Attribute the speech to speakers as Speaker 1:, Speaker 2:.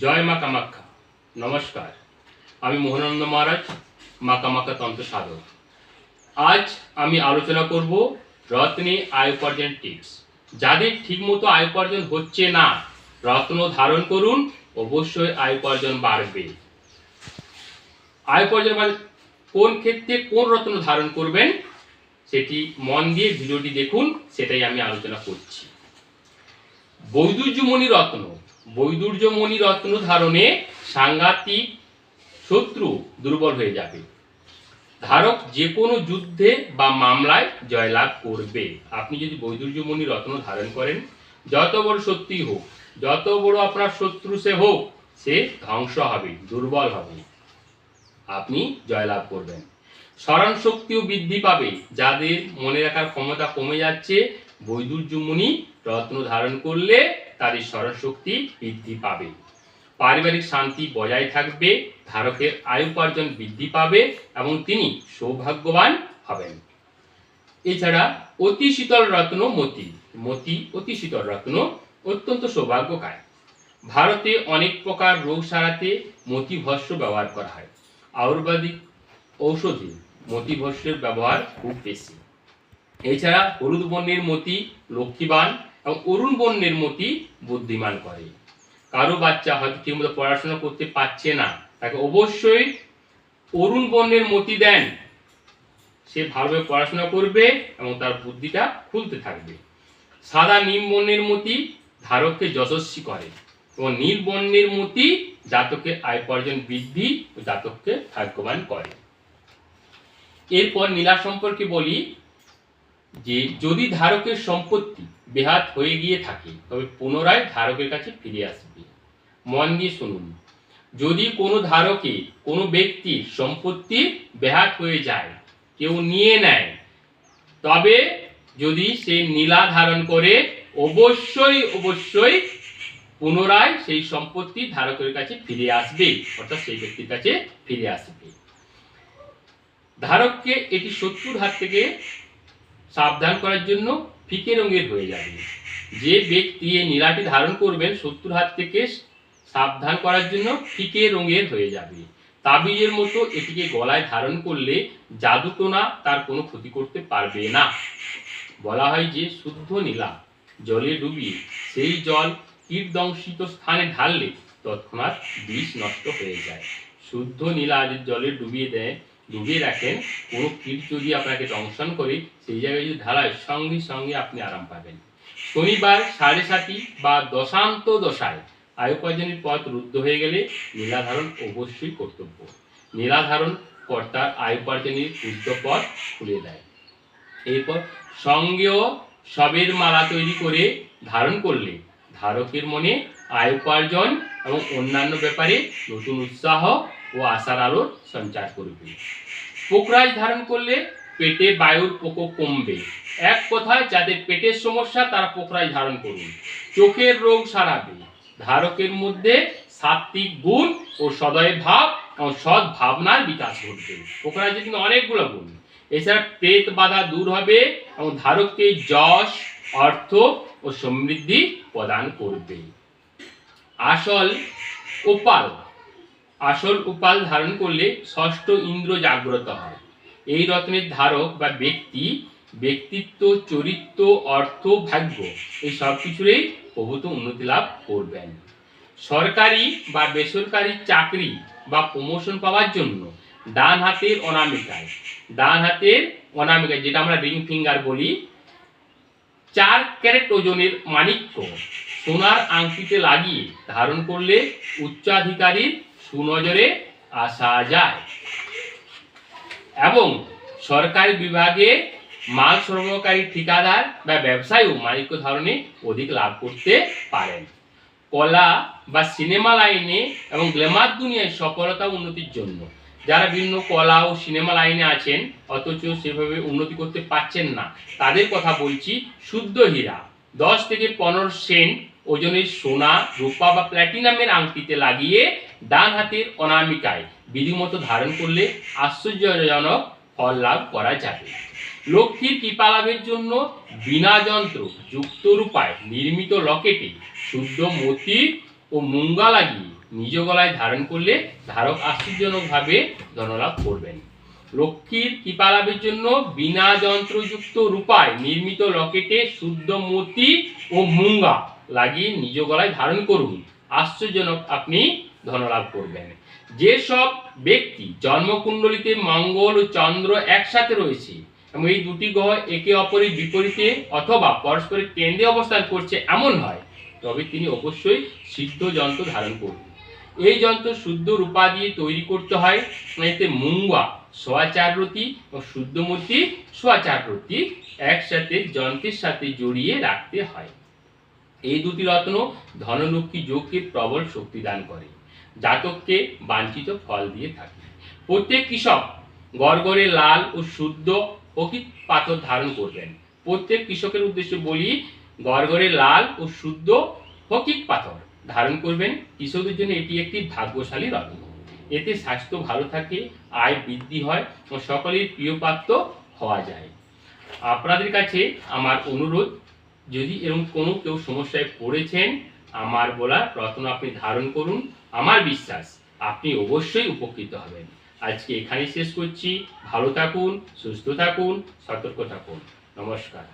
Speaker 1: জয় মা কামাখ্যা নমস্কার। আমি মোহনানন্দ মহারাজ, মা কামাখ্যা তন্ত্র সাধক। আজ আমি আলোচনা করব রত্নে আয় উপার্জন টিপস যাদের ঠিকমতো আয় উপার্জন হচ্ছে না, রত্ন ধারণ করুন, অবশ্যই আয় উপার্জন বাড়বে। আয় উপার্জন মানে কোন ক্ষেত্রে কোন রত্ন ধারণ করবেন, সেটি মন দিয়ে ভিডিওটি দেখুন, সেটাই আমি আলোচনা করছি। বৈদুর্যমণি রত্ন বৈদুর্যমণি রত্ন ধারণে সাংঘাতিক শত্রু দুর্বল হয়ে যাবে। ধারক যে কোনো যুদ্ধে বা মামলায় জয়লাভ করবে। আপনি যদি বৈদুর্যমণি রত্ন ধারণ করেন, যত বড় সত্যি হোক, যত বড় আপনার শত্রু সে হোক, সে ধ্বংস হবে, দুর্বল হবে। আপনি জয়লাভ করবেন। স্মরণ শক্তিও বৃদ্ধি পাবে। যাদের মনে রাখার ক্ষমতা কমে যাচ্ছে বৈদুর্যমণি রত্ন ধারণ করলে তাদের স্মরণ শক্তি বৃদ্ধি পাবে। পারিবারিক শান্তি বজায় থাকবে ধারকের আয় উপার্জন বৃদ্ধি পাবে এবং তিনি সৌভাগ্যবান হবেন। এছাড়া অতি শীতল রত্ন মতি। মতি অতি শীতল রত্ন অত্যন্ত সৌভাগ্যকার। ভারতে অনেক প্রকার রোগ সারাতে মতি ভস্য ব্যবহার করা হয়। আয়ুর্বেদিক ঔষধে মতি ভস্যের ব্যবহার খুব বেশি। এছাড়া হলুদ বর্ণের মতি লক্ষ্মীবান এবং অরুণ বর্ণের মতি বুদ্ধিমান করে। কারও বাচ্চা হয়তো ঠিকমতো পড়াশোনা করতে পারছে না, তাকে অবশ্যই অরুণ বর্ণের মতি দেন। সে ভালোভাবে পড়াশোনা করবে এবং তার বুদ্ধিটা খুলতে থাকবে। সাদা নিম বর্ণের মতি ধারককে যশস্বী করে এবং নীল বর্ণের মতি জাতকের আয় উপার্জন বৃদ্ধি ও জাতককে ভাগ্যবান করে। এরপর নীলা সম্পর্কে বলি যে, যদি ধারকের সম্পত্তি বেহাত হয়ে গিয়ে থাকে, তবে পুনরায় ধারকের কাছে ফিরে আসবে। মন দিয়ে শুনুন, যদি কোনো ধারকে কোনো ব্যক্তির সম্পত্তি বেহাত হয়ে যায়, কেউ নিয়ে নেয়, তবে যদি সে নীলা ধারণ করে, অবশ্যই অবশ্যই পুনরায় সেই সম্পত্তি ধারকের কাছে ফিরে আসবে, অর্থাৎ সেই ব্যক্তির কাছে ফিরে আসবে। ধারককে এটি শত্রুর হাত থেকে সাবধান করার জন্য ফিকে রঙের হয়ে যাবে। যে ব্যক্তি এই নীলাটি ধারণ করবেন শত্রুর হাত থেকে সাবধান করার জন্য ফিকে রঙের হয়ে যাবে। তাবিজের মতো এটিকে গলায় ধারণ করলে জাদুটোনা তার কোনো ক্ষতি করতে পারবে না। বলা হয় যে, শুদ্ধ নীলা জলে ডুবিয়ে সেই জল কীটদংশিত স্থানে ঢাললে তৎক্ষণাৎ বিষ নষ্ট হয়ে যায়। শুদ্ধ নীলা জলে ডুবিয়ে দেয় ডুবিয়ে রাখেন, কোনো কীট যদি আপনাকে দংশন করে, সেই জায়গায় যদি ঢালায় সঙ্গে সঙ্গে আপনি আরাম পাবেন। শনিবার সাড়ে সাতি বা দশান্ত দশায় আয়ুপার্জনের পথ রুদ্ধ হয়ে গেলে নীলাধারণ অবশ্যই কর্তব্য। নীলাধারণ কর্তার আয়ুপার্জনের রুদ্ধ পথ খুলে দেয়। এরপর সঙ্গেও সবের মালা তৈরি করে ধারণ করলে ধারকের মনে আয় উপার্জন এবং অন্যান্য ব্যাপারে নতুন উৎসাহ ও আশার আলোর সঞ্চার করবে। পোকরাজ ধারণ করলে পেটে বায়ুর প্রকোপ কমবে। এক কথায়, যাদের পেটের সমস্যা, তারা পোকরাজ ধারণ করুন। চোখের রোগ সারাবে। ধারকের মধ্যে সাত্বিক গুণ ও সদয় ভাব এবং সৎ ভাবনার বিকাশ ঘটবে। পোকরাজে কিন্তু অনেকগুলো গুণ। এছাড়া পেট বাধা দূর হবে এবং ধারককে যশ, অর্থ ও সমৃদ্ধি প্রদান করবে। আসল উপাল আসল উপাল ধারণ করলে ষষ্ঠ ইন্দ্র জাগ্রত হয়। এই রত্নের ধারক বা ব্যক্তি, ব্যক্তিত্ব, চরিত্র, অর্থ, ভাগ্য, এই সব কিছুরই প্রভূত উন্নতি লাভ করবেন। সরকারি বা বেসরকারি চাকরি বা প্রমোশন পাওয়ার জন্য ডান হাতের অনামিকায়, ডান হাতের অনামিকায়, যেটা আমরা রিং ফিঙ্গার বলি, চার ক্যারেট ওজনের মাণিক্য সোনার আংটিতে লাগিয়ে ধারণ করলে উচ্চাধিকারীর সুনজরে আসা যায়। এবং সরকারি বিভাগে মাল সরবরাহকারী ঠিকাদার বা ব্যবসায়ীও মালিক্য ধারণে অধিক লাভ করতে পারেন। কলা বা সিনেমা লাইনে এবং গ্ল্যামার দুনিয়ায় সফলতা উন্নতির জন্য। যারা বিভিন্ন কলা ও সিনেমা লাইনে আছেন, অথচ সেভাবে উন্নতি করতে পারছেন না, তাদের কথা বলছি শুদ্ধ হীরা। দশ থেকে পনেরো সেন্ট ওজনের সোনা, রূপা বা প্ল্যাটিনামের আংটিতে লাগিয়ে ডান হাতের অনামিকায় বিধিমতো ধারণ করলে আশ্চর্যজনক ফল লাভ করা যাবে। লক্ষ্মীর কৃপা লাভের জন্য বিনা যন্ত্র যুক্ত রূপায় নির্মিত লকেটে শুদ্ধ মতি ও মুঙ্গা লাগিয়ে নিজ গলায় ধারণ করলে ধারক আশ্চর্যজনকভাবে ধনলাভ করবেন। লক্ষ্মীর কৃপা লাভের জন্য বিনা যন্ত্রযুক্ত রূপায় নির্মিত লকেটে শুদ্ধ মতি ও মুঙ্গা লাগিয়ে নিজ গলায় ধারণ করুন। আশ্চর্যজনক আপনি ধনলাভ করবেন। যেসব ব্যক্তি জন্মকুণ্ডলিতে মঙ্গল ও চন্দ্র একসাথে রয়েছে এবং এই দুটি গ্রহ একে অপরের বিপরীতে অথবা পরস্পরের কেন্দ্রে অবস্থান করছে এমন হয়, তবে তিনি অবশ্যই সিদ্ধ যন্ত্র ধারণ করবেন। এই যন্ত্র শুদ্ধ রূপা দিয়ে তৈরি করতে হয়, এতে মুঙ্গা, সোয়াচার রতি ও শুদ্ধমূর্তি সোয়াচার রতি একসাথে যন্ত্রের সাথে জড়িয়ে রাখতে হয়। এই দুটি রত্ন ধনলক্ষ্মী যোগকে প্রবল শক্তি দান করে। জাতককে বাঞ্ছিত ফল দিয়ে থাকে। প্রত্যেক কৃষক গড়গড়ে লাল ও শুদ্ধ অকিত পাথর ধারণ করবেন। প্রত্যেক কৃষকের উদ্দেশ্যে বলি, গড়গড়ে লাল ও শুদ্ধ হকিক পাথর ধারণ করবেন। কৃষকদের জন্য এটি একটি ভাগ্যশালী রত্ন। এতে স্বাস্থ্য ভালো থাকে, আয় বৃদ্ধি হয় ও সকলের প্রিয় পাত্র হওয়া যায়। আপনাদের কাছে আমার অনুরোধ, যদি এরকম কোনো কেউ সমস্যায় পড়েছেন আমার বলা রত্ন আপনি ধারণ করুন আমার বিশ্বাস, আপনি অবশ্যই উপকৃত হবেন। আজকে এখানেই শেষ করছি। ভালো থাকুন, সুস্থ থাকুন, সতর্ক থাকুন। নমস্কার।